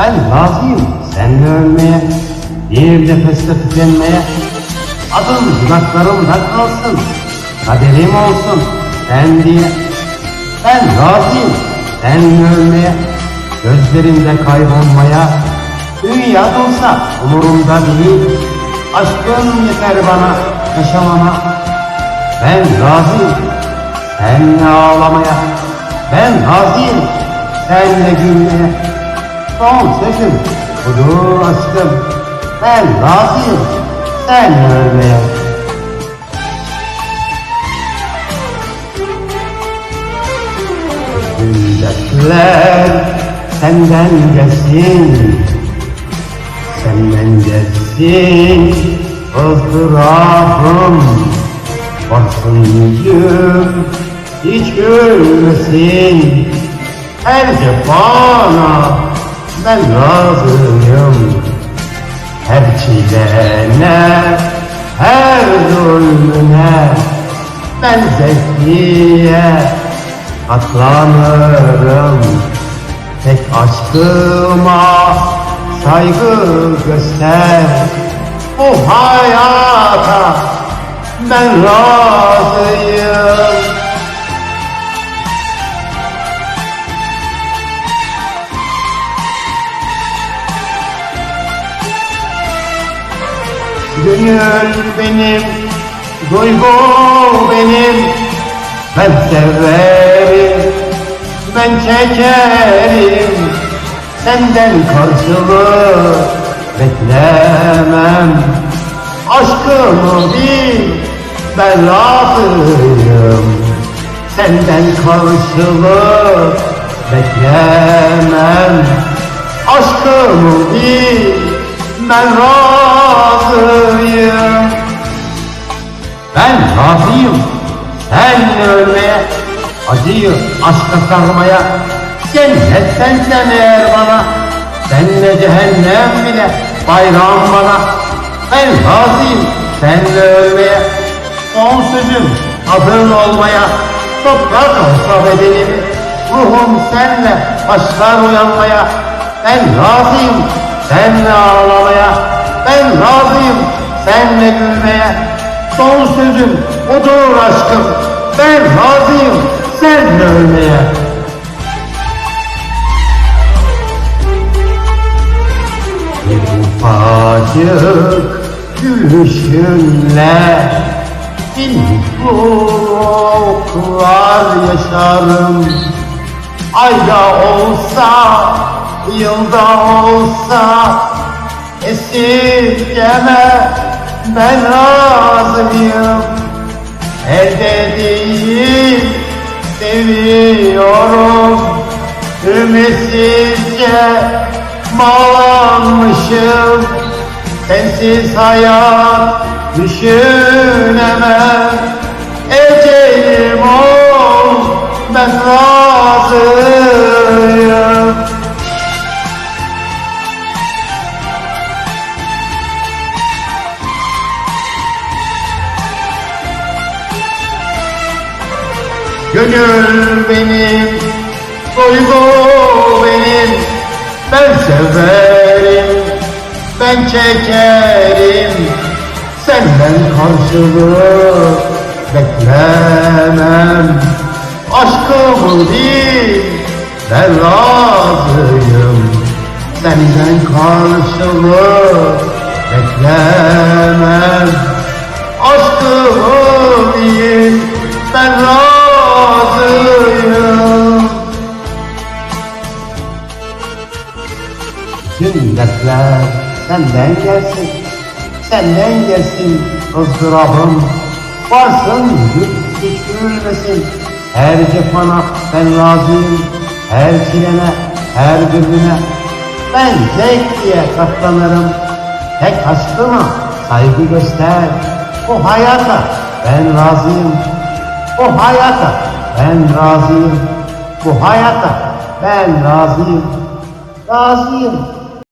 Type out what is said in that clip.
Ben razıyım seninle ölmeye, bir nefeste tükenmeye. Adım dudaklarımda kalsın, kaderim olsun sen diye. Ben razıyım seninle ölmeye, gözlerinde kaybolmaya. Dünya olsa umurumda değil, aşkın yeter bana yaşamama. Ben razıyım seninle ağlamaya, ben razıyım seninle gülmeye. Son sözüm budur aşkım, ben razıyım. Seninle ölmeye. Yürekler senden gelsin. Senden gelsin. Izdırabım Varsın yüzüm. Hiç gülmesin. Her cefana ben razıyım Her çilene, her zulmüne Ben zevkliye katlanırım Tek aşkıma saygı göster. Bu hayata ben razıyım Gönül benim, duygu benim. Ben severim, ben çekerim. Senden karşılık beklemem. Aşkımı bil, ben razıyım. Senden karşılık beklemem. Aşkımı bil, ben razıyım. Ben razıyım. Sen ölmeye Acıyı aşka sarmaya Cennetten sen eğer bana? Senle cehennem bile bayram bana? Ben razıyım. Senle ölmeye Son sözüm adın olmaya Toprak olsa bedenim. Ruhum senle başlar uyanmaya. Ben razıyım senle ağlamaya Ben razıyım. Senle gülmeye. Son sözüm odur aşkım. Ben razıyım. Senle ölmeye Bir ufacık gülüşünle Bin mutluluklar yaşarım. Ayda olsa, yılda olsa Esirgeme ben razıyım. Elde değil seviyorum. Ümitsizce bağlanmışım. Sensiz hayat düşünemem. Ecelim ol ben razıyım Gönül benim, duygu benim. Ben severim, ben çekerim. Senden karşılık beklemem. Aşkımı bil, ben razıyım. Senden karşılık beklemem. Aşkımı bil, ben razıyım Tüm dertler senden gelsin Senden gelsin ızdırabım. Varsın güç hiç gülmesin Her cefana ben razıyım Her çilene, her gülüne Ben zevk diye katlanırım. Tek aşkıma saygı göster. Bu hayata ben razıyım. Bu hayata ben razıyım. Bu hayata ben razıyım. Razıyım